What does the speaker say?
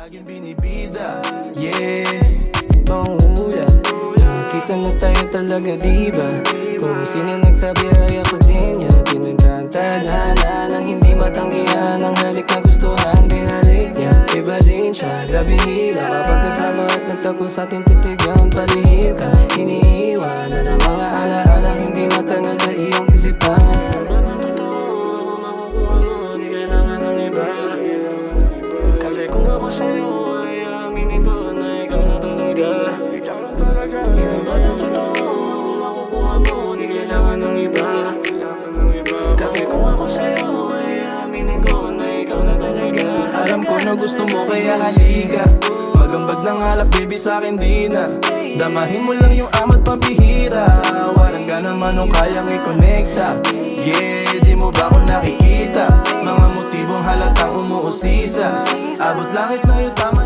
laging binibida. Yeah. Panguhula Nakita na tayo talaga diba? Kung sino nagsabi ay ako din niya Pinagkantana ng hindi matanggihan. Ang halik na gustuhan binalik niya. Iba din siya, grabe hila. Kapag kasama at nagtagpo sa ating titigang palihim ka. Iniiwanan ang mga alaala Hindi matanga sa iyong ako sa'yo ay aaminin ko na ikaw na talaga. Hindi ba na totoo ang makukuha mo Di kailangan ng iba. Kasi kung ako sa'yo ay aaminin ko na ikaw na talaga. Alam ko na gusto mo kaya halika. Magambag ng alak baby sa akin di na. Damahin mo lang yung amat pambihira. Walang ganang manong kayang i-connecta. Yeah, di mo ba ako nakikita Halatang umuusisa Abot langit na yung tama